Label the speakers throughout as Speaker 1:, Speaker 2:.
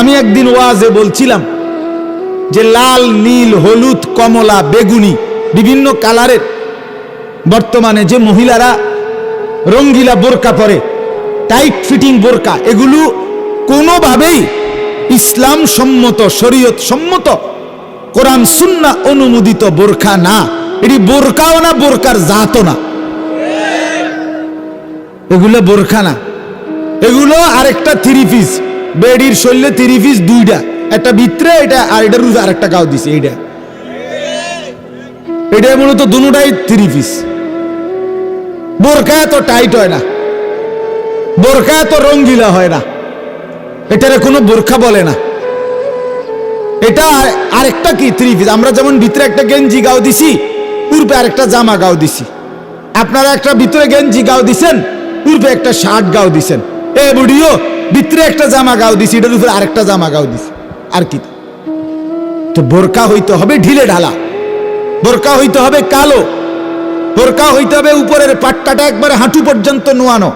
Speaker 1: আমি একদিন ওয়াজে বলছিলাম যে লাল, নীল, হলুদ, কমলা, বেগুনি বিভিন্ন কালারের বর্তমানে যে মহিলারা রঙ্গিলা বোরকা পরে, টাইট ফিটিং বোরকা, এগুলো কোনোভাবেই ইসলাম সম্মত, শরীয়ত সম্মত, কোরআন সুন্না অনুমোদিত বোরখা না। এটি বোরকাও না বোরকার জাতও না। এগুলো বোরখা না। এগুলো আরেকটা থ্রি পিস। বেডির শরীরে থ্রি পিস দুইটা একটা ভিতরে, এটা আর এটা রুজ আরেকটা গাও দিছে এইটা এটা মূলত দুটাই থ্রি পিস বোরকা এত টাইট হয় না। বোরকা এত রঙ্গিলা হয় না। এটারে কোনো বোরখা বলে না। এটা আরেকটা কি থ্রি পিস আমরা যেমন ভিতরে একটা গেঞ্জি গাও দিছি পূর্বে আরেকটা জামা গাও দিছি। আপনারা একটা ভিতরে গেঞ্জি গাও দিছেন পূর্বে একটা শার্ট গাও দিছেন। এ বুড়িও ভিতরে একটা জামা গাও দিছি, এটার উপরে আরেকটা জামা গাও দিছি। আর কি? তো বোরকা হইতে হবে ঢিলে ঢালা। বোরকা হইতে হবে কালো। বোরকা হইতে হবে উপরের পাট্টাটা একবারে হাঁটু পর্যন্ত নোয়ানো।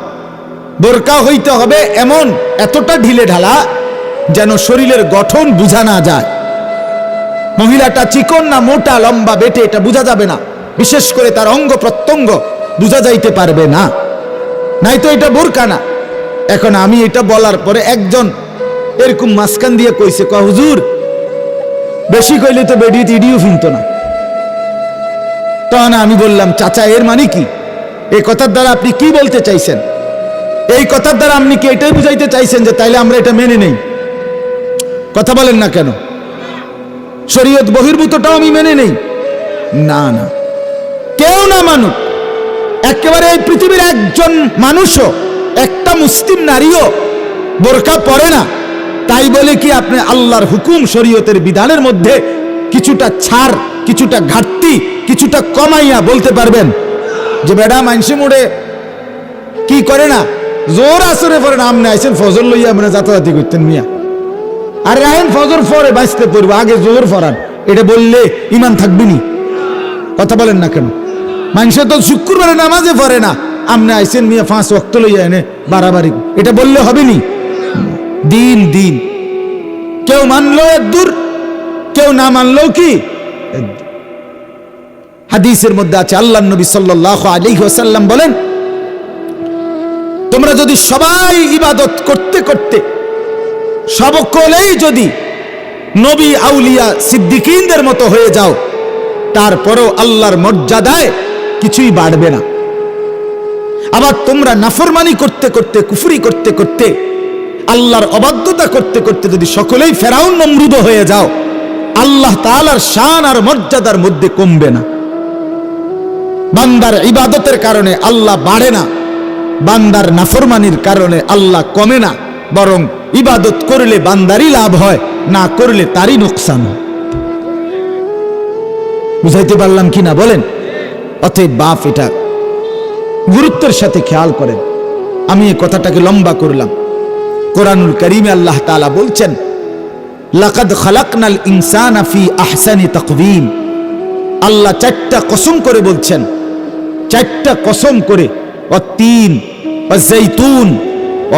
Speaker 1: বোরকা হইতে হবে এমন, এতটা ঢিলে ঢালা যেন শরীরের গঠন বোঝা না যায়। মহিলাটা চিকন না মোটা, লম্বা, বেটে, এটা বোঝা যাবে না। বিশেষ করে তার অঙ্গ প্রত্যঙ্গ বোঝা যাইতে পারবে না। নাই তো এটা বোরকা না। এখন আমি এটা বলার পরে একজন এরকম মাঝখান দিয়ে কইছে ক হুজুর, বেশি কইলে তো বেডি ইডিও ফিনত না। তখন আমি বললাম, চাচা, এর মানে কি? এই কথার দ্বারা আপনি কি বলতে চাইছেন? এই কথার দ্বারা আপনি কি এটাই বুঝাইতে চাইছেন যে তাইলে আমরা এটা মেনে নেই? কথা বলেন না কেন? শরীয়ত বহির্ভূতটাও আমি মেনে নেই। না না। কেউ না মানুক। একেবারে এই পৃথিবীর একজন মানুষও মুসলিম নারীও বোরকা পরে না। তাই বলে কি আপনি আল্লাহর হুকুম শরীয়তের বিধানের মধ্যে কিছুটা ছাড়, কিছুটা ঘাটতি, কিছুটা কমাইয়া বলতে পারবেন? যে বেডা মানসি মোড়ে কি করে না? জোর আসরে পরে নাম নেয় আইসেন ফজর লইয়া মানে যাতায়াতি করতেন মিয়া। আর রাহেন ফজর ফরে বাঁচতে পড়ব আগে জোর ফরান এটা বললে ইমান থাকবি নি। কথা বলেন না কেন? মানুষে তো শুক্রবারে নামাজে পড়ে না। আমনে আইসেন মিয়া ফাঁস ওক্ত লইয়া এনে বাড়াবাড়ি। এটা বললে হবে নি দিন দিন। কেউ মানলো দূর, কেউ না মানলো কি? হাদিসের মধ্যে আছে, আল্লাহ নবী সাল্লাহ আলী ওসাল্লাম বলেন, তোমরা যদি সবাই ইবাদত করতে করতে সবকলেই যদি নবী আউলিয়া সিদ্দিকিনদের মতো হয়ে যাও, তারপরও আল্লাহর মর্যাদায় কিছুই বাড়বে না। আবার তোমরা নাফরমানি করতে করতে, কুফরি করতে করতে, আল্লাহর অবাধ্যতা করতে করতে যদি সকলেই ফেরাউন নমরুদ হয়ে যাও, আল্লাহ তাআলার শান আর মর্যাদার মধ্যে কমবে না। বান্দার ইবাদতের কারণে আল্লাহ বাড়ে না, বান্দার নাফরমানির কারণে আল্লাহ কমে না, বরং ইবাদত করলে বান্দারই লাভ হয়, না করলে তারই নোকসান হয়। বুঝাইতে পারলাম কি না বলেন? অতএব বাপ, এটা গুরুত্বের সাথে খেয়াল করেন। আমি এই কথাটাকে লম্বা করলাম। কোরআনুল করিমে আল্লাহ তালা বলছেন, লাকাদ খালাকনাল ইনসানা ফি আহসানি তাকওয়িম আল্লাহ চারটা কসম করে বলছেন, চারটা কসম করে অতীন অজৈতুন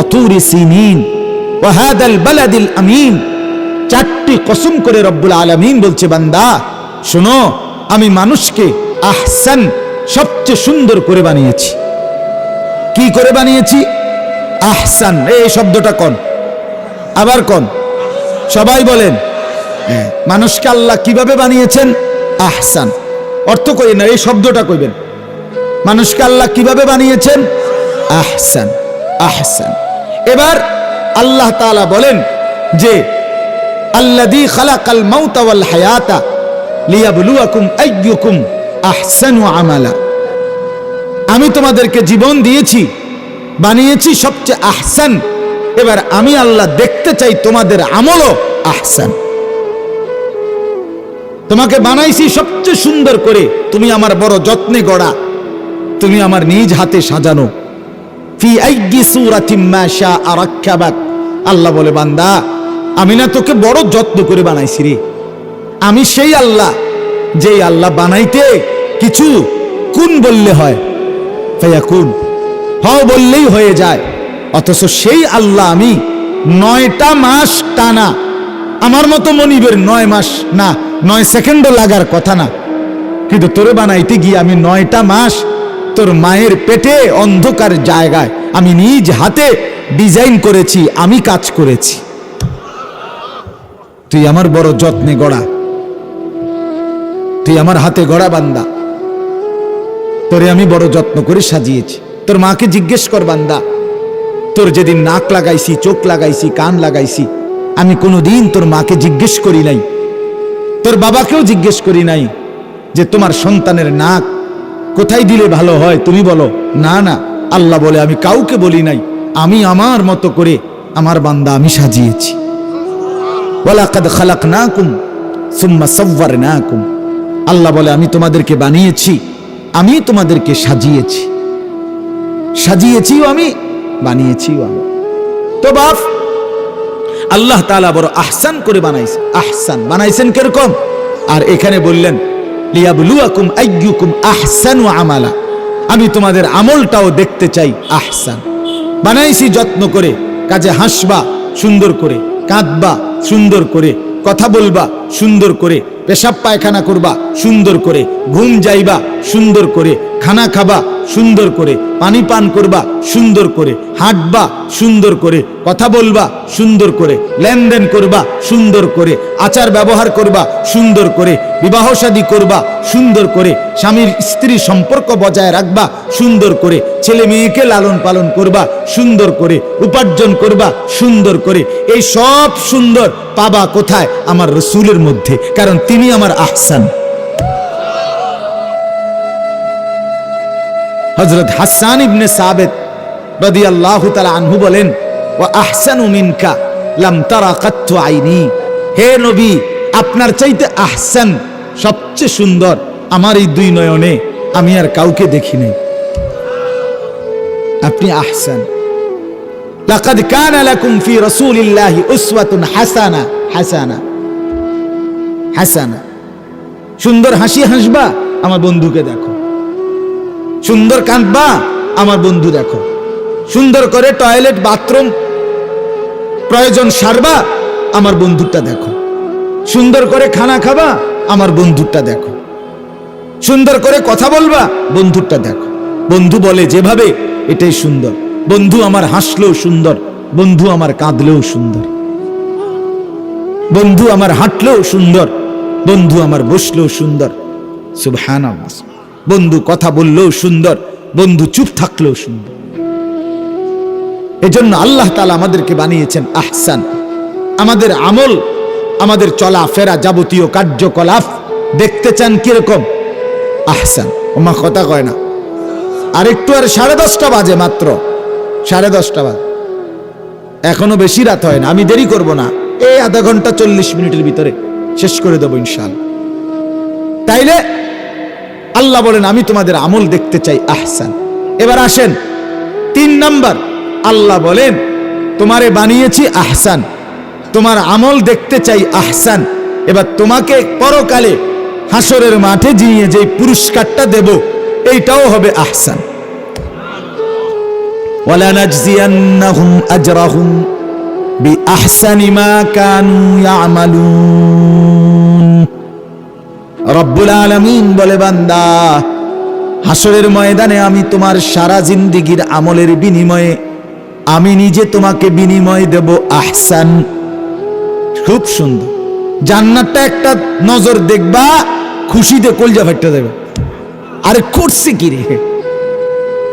Speaker 1: অতুরি সিনিন ওয়াহাদাল বালাদিল আমিন। চারটি কসম করে রব্বুল আলামিন বলছে, বান্দা, শোনো, আমি মানুষকে আহসান সবচেয়ে সুন্দর করে বানিয়েছি। কি করে বানিয়েছি? আহসান এই শব্দটা কন? আবার কন? সবাই বলেন। হ্যাঁ, মানুষকে আল্লাহ কীভাবে বানিয়েছেন? আহসান। অর্থ কই না এই শব্দটা কইবেন। মানুষকে আল্লাহ কীভাবে বানিয়েছেন? আহসান আহসান। এবার আল্লাহ তাআলা বলেন যে আল্লাযী খালাকাল মাউতা ওয়াল হায়াতা লিয়াবলুয়াকুম আইয়ুকুম আহসানু আমালা। আমি তোমাদেরকে জীবন দিয়েছি, বানিয়েছি সবচেয়ে আহসান। এবার আমি আল্লাহ দেখতে চাই তোমাদের আমলও আহসান। তোমাকে বানাইছি সবচেয়ে সুন্দর করে। তুমি আমার বড় যত্নে গড়া। তুমি আমার নিজ হাতে সাজানো। আল্লাহ বলে, বান্দা, আমি না তোকে বড় যত্ন করে বানাইছি রে। আমি সেই আল্লাহ যেই আল্লাহ বানাইতে কিছু কোন বললে হয় হও বললেই হয়ে যায়। অথচ সেই আল্লাহ আমি নয়টা মাস টানা, আমার মতো মনিবের নয় মাস না, নয় সেকেন্ডও লাগার কথা না। কিন্তু তোরে বানাইতে গিয়ে আমি নয়টা মাস তোর মায়ের পেটে অন্ধকার জায়গায় আমি নিজ হাতে ডিজাইন করেছি, আমি কাজ করেছি। তুই আমার বড় যত্নে গড়া তুই আমার হাতে গড়া বান্দা। তোরে আমি বড় যত্ন করে সাজিয়েছি। তোর মাকে জিজ্ঞেস কর বান্দা, তোর যেদিন নাক লাগাইছি, চোখ লাগাইছি, কান লাগাইছি, আমি কোনোদিন তোর মাকে জিজ্ঞেস করি নাই। তোর বাবাকেও জিজ্ঞেস করি নাই যে তোমার সন্তানের নাক কোথায় দিলে ভালো হয়, তুমি বলো। না না, আল্লাহ বলে আমি কাউকে বলি নাই। আমি আমার মতো করে আমার বান্দা আমি সাজিয়েছি। ওয়ালাকাদ খালাকনাকুম সুম্মা সাওয়ারনাকুম। আল্লাহ বলে, আমি তোমাদেরকে বানিয়েছি, আমি তোমাদেরকে সাজিয়েছি। সাজিয়েছিও আমি, বানিয়েছিও আমি। তো বাপ, আল্লাহ তাআলা বড় আহসান করে বানাইছে। আহসান, বানাইছেন কীরকম? আর এখানে বললেন, লিয়াবলুয়াকুম আইয়ুকুম আহসানু আমালা। আমি তোমাদের আমলটাও দেখতে চাই, আহসান। বানাইছি যত্ন করে, কাজে হাসবা সুন্দর করে, কাঁদবা সুন্দর করে, কথা বলবা সুন্দর করে পেশাব পায়খানা করবা সুন্দর করে ঘুম যাইবা সুন্দর করে খানা খাবা সুন্দর করে পানি পান করবা সুন্দর করে হাঁটবা সুন্দর করে কথা বলবা সুন্দর করে লেনদেন করবা সুন্দর করে আচার ব্যবহার করবা সুন্দর করে বিবাহ শাদী করবা সুন্দর করে স্বামীর স্ত্রী সম্পর্ক বজায় রাখবা সুন্দর করে ছেলে মেয়েকে লালন পালন করবা সুন্দর করে উপার্জন করবা সুন্দর করে এই সব সুন্দর পাবা কোথায় আমার রসুলের মধ্যে কারণ তিনি আমার আহসান হজরত হাসান ইবনে সাবেদ রদি আল্লাহ আনহু বলেন ও আহসান মিনকা লাম তারা কাত্তু আইনি হে নবী, আপনার চাইতে আহসান সবচেয়ে সুন্দর আমার এই দুই নয়নে আমি আর কাউকে দেখি নাই। আপনি আহসান। লাকাদ কানা লাকুম ফি রাসূলিল্লাহি উসওয়াতুন হাসানা হাসানা হাসানা। সুন্দর হাসি হাসবা, আমার বন্ধুকে দেখো। সুন্দর কাঁদবা, আমার বন্ধু দেখো। সুন্দর করে টয়লেট, বাথরুম প্রয়োজন সারবা, আমার বন্ধুটা দেখো। সুন্দর করে খানা খাবা, আমার বন্ধুটা দেখো। সুন্দর করে কথা বলবা, বন্ধুটা দেখো। বন্ধু বলে যেভাবে, এটাই সুন্দর। বন্ধু আমার হাসলেও সুন্দর, বন্ধু আমার কাঁদলেও সুন্দর। বন্ধু আমার হাঁটলেও সুন্দর, বন্ধু আমার বসলেও সুন্দর। সুবহান বন্ধু কথা বললেও সুন্দর, বন্ধু চুপ থাকলেও সুন্দর। এজন্য আল্লাহ তালা আমাদেরকে বানিয়েছেন আহসান। আমাদের আমল, আমাদের চলা ফেরা যাবতীয় কার্যকলাপ দেখতে চান কীরকম? আহসান। ওমা কথা কয় না। আর একটু আর সাড়ে দশটা বাজে মাত্র। সাড়ে দশটা বাজে। এখনও বেশি রাত হয় না, আমি দেরি করব না। এই আধা ঘণ্টা চল্লিশ মিনিটের ভিতরে শেষ করে দেবো ইনশাল তাইলে আল্লাহ বলেন, আমি তোমাদের আমল দেখতে চাই আহসান। এবার আসেন, তিন নাম্বার, আল্লাহ বলেন, তোমারে বানিয়েছি আহসান, তোমার আমল দেখতে চাই আহসান। এবার তোমাকে পরকালে হাসরের মাঠে জিয়ে যে পুরস্কারটা দেব, এইটাও হবে আহসান। ওয়ালানাজজিয়ান্নাহুম আজরাহুম বিআহসানি মা কানু আমালুন রব্বুল আলমিন বলে, বান্দা হাসরের ময়দানে আমি তোমার সারা জিন্দিগির আমলের বিনিময়ে, আমি নিজে তোমাকে বিনিময় দেব আহসান। খুব সুন্দর। জান্নাতটা একটা নজর দেখবা, খুশিতে কলজা ফাটতে দেবে। আরে করছে কি রে?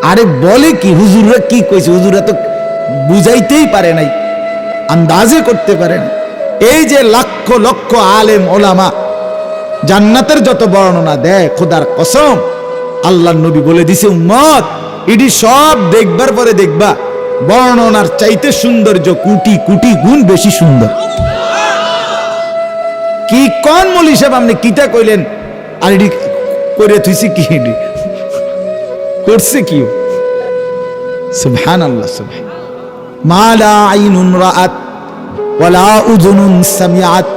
Speaker 1: আরে বলে কি? হুজুররা কি কইছে? হুজুররা তো বুঝাইতেই পারে নাই, আন্দাজে করতে পারে না এই যে লক্ষ লক্ষ আলেম, ওলামা জান্নাতের যত বর্ণনা দেয়, খোদার কসম আল্লাহ নবী বলে দিছে, উম্মত, ইডি সব দেখবার পরে দেখবা, বর্ণনার চাইতে সৌন্দর্য কুটি কুটি গুণ বেশি সুন্দর। কি কোন মলি সাহেব আপনি কিটা কইলেন? আর এডি করে থুইছি কি করছে কি সুবহান আল্লাহ সুবহান মা লা আইনুন রাআত, ওয়ালা উযুনুন সামিআত।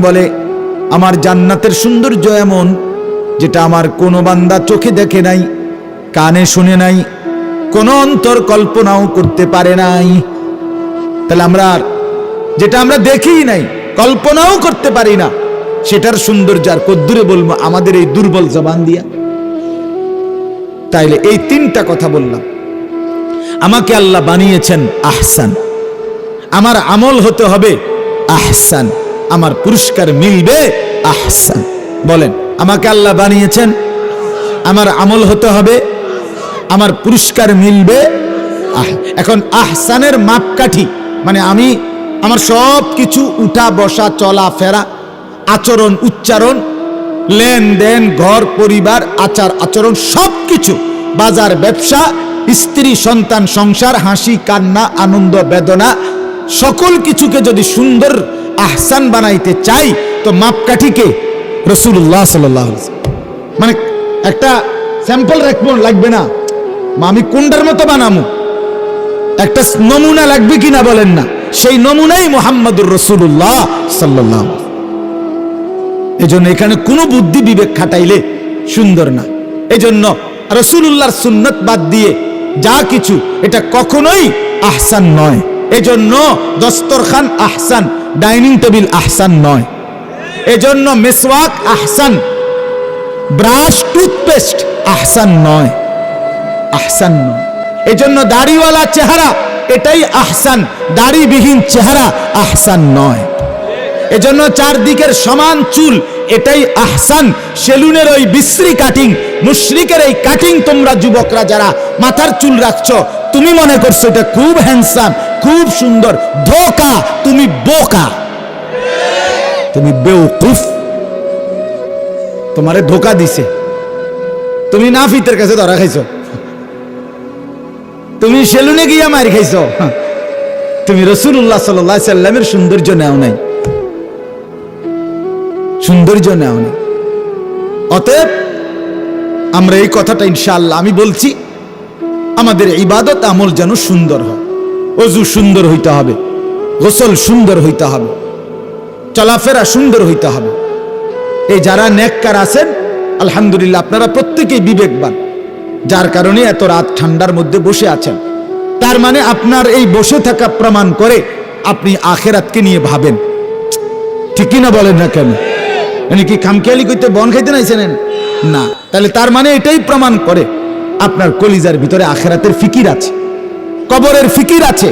Speaker 1: বলে, আমার জান্নাতের সৌন্দর্য এমন, যেটা আমার কোনো বান্দা চোখে দেখে নাই, কানে শুনে নাই, কোন অন্তর কল্পনাও করতে পারে নাই। তাহলে আমরা, যেটা আমরা দেখি নাই, কল্পনাও করতে পারি না, সেটার সৌন্দর্য আর কদ্দুরে বলব, আমাদের এই দুর্বল জবান দিয়া। তাইলে এই তিনটা কথা বললাম। আমাকে আল্লাহ বানিয়েছেন আহসান। আমার আমল হতে হবে। আহসান। আমার পুরস্কার মিলবে আহসান। বলেন, আমাকে আল্লাহ বানিয়েছেন। আমার আমল হতে হবে। আমার পুরস্কার মিলবে এখন আহসানের মাপকাঠি। মানে আমি আমার সব কিছু উঠা, বসা, চলা, ফেরা, আচরণ, উচ্চারণ, লেনদেন, ঘর, পরিবার, আচার, আচরণ সব কিছু বাজার, ব্যবসা, স্ত্রী, সন্তান, সংসার, হাসি, কান্না, আনন্দ, বেদনা সকল কিছুকে যদি সুন্দর আহসান বানাইতে চাই, তো মাপকাঠিকে রসুল্লাহ সাল্লাহ মানে একটা স্যাম্পল রাখব, লাগবে না। আমি কোনটার মতো বানামু। একটা নমুনা লাগবে কিনা বলেন না। সেই নমুনাই মোহাম্মদুর রসুল্লাহ সাল্লাহ এই জন্য এখানে কোনো বুদ্ধি বিবেক খাটাইলে সুন্দর না। এই জন্য রসুল্লাহর সুন্নত বাদ দিয়ে যা কিছু, এটা কখনোই আহসান নয়। এজন্য দস্তরখান আহসান, ডাইনিং টেবিল আহসান নয়। এজন্য মেসওয়াক আহসান, ব্রাশ, টুথপেস্ট আহসান নয়। আহসান নয়। এজন্য দাড়িওয়ালা চেহারা, এটাই আহসান। দাড়িবিহীন চেহারা আহসান নয়। এজন্য চারদিকের সমান চুল এটাই আহসান। সেলুনের ওই বিশ্রী কাটিং মুশরিকের এই কাটিং তোমরা যুবকরা যারা মাথার চুল রাখছ, তুমি মনে করছ এটা খুব হ্যান্ডসাম খুব সুন্দর। ধোকা তুমি বোকা। তুমি বেউকুফ তোমারে ধোকা দিছে। তুমি নাফিতের কাছে ধরা খাইছো। তুমি সেলুনে গিয়া মার খাইছো। তুমি রসুল্লাহ সাল্লামের সৌন্দর্য নেও নাই। সৌন্দর্য নেও নাই অতএব, আমরা এই কথাটা ইনশাআল্লাহ আমি বলছি, আমাদের ইবাদত আমল যেন সুন্দর হয়। অজু সুন্দর হইতে হবে, গোসল সুন্দর হইতে হবে, চলাফেরা সুন্দর হইতে হবে। এই যারা নেককার আছেন, আলহামদুলিল্লাহ আপনারা প্রত্যেকেই বিবেকবান, যার কারণে এত রাত ঠান্ডার মধ্যে বসে আছেন। তার মানে আপনার এই বসে থাকা প্রমাণ করে আপনি আখেরাতকে নিয়ে ভাবেন। ঠিকই না বলেন না কেন? মানে কি খামখেয়ালি করতে বন খাইতে নাইছেন না। তাহলে তার মানে এটাই প্রমাণ করে আপনার কলিজার ভিতরে আখেরাতের ফিকির আছে। কবরের ফিকির আছে।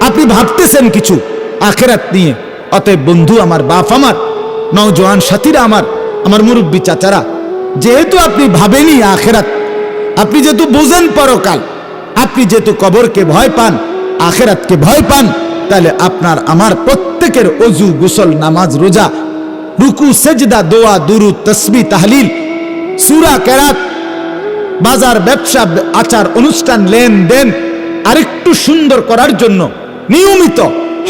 Speaker 1: আপনি ভাবতেছেন কিছু আখেরাত নিয়ে। অতএব বন্ধু আমার বাপ আমার, নওজোয়ান সাথীরা আমার আমার মুরব্বী চাচারা, যেহেতু আপনি ভাবেনি আখেরাত, আপনি যেহেতু বোঝেন পরকাল, আপনি যেহেতু কবরকে ভয় পান, আখেরাতকে ভয় পান, তাহলে আপনার আমার প্রত্যেকের অজু, গোসল, নামাজ, রোজা রুকু, সেজদা, দোয়া দুরু তসবি, তাহলিল, সুরা, কেরাত, বাজার, ব্যবসা, আচার, অনুষ্ঠান, লেনদেন আরেকটু সুন্দর করার জন্য নিয়মিত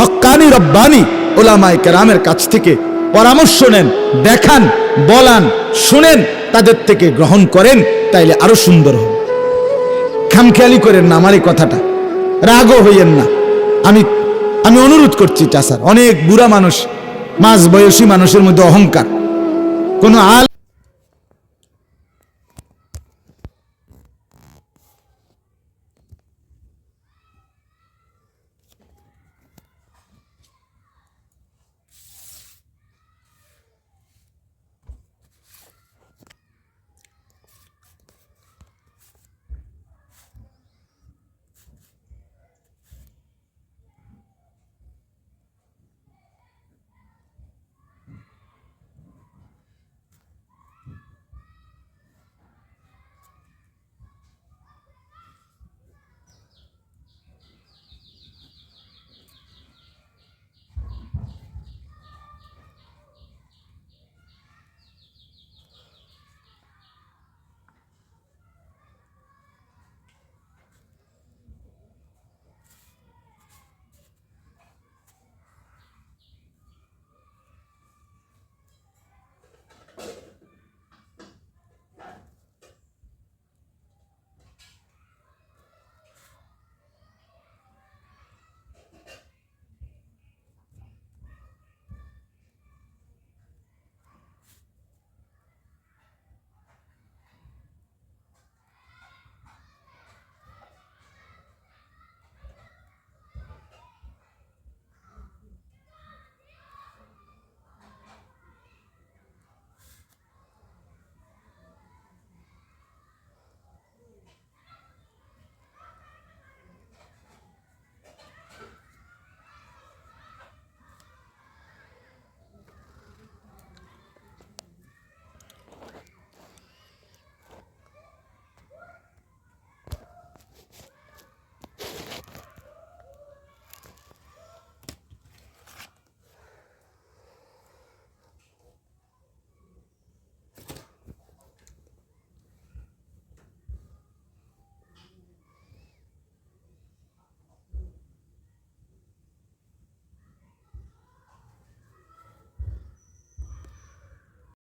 Speaker 1: হক্কানি, রব্বানি ওলামাই কেরামের কাছ থেকে পরামর্শ নেন, দেখান, বলান, শুনেন, তাদের থেকে গ্রহণ করেন, তাইলে আরও সুন্দর হবে। খামখেয়ালি করেন না আমার এই কথাটা। রাগও হইয়েন না। আমি আমি অনুরোধ করছি চাষার অনেক বুড়া মানুষ মাঝ বয়সী মানুষের মধ্যে অহংকার। কোনো আল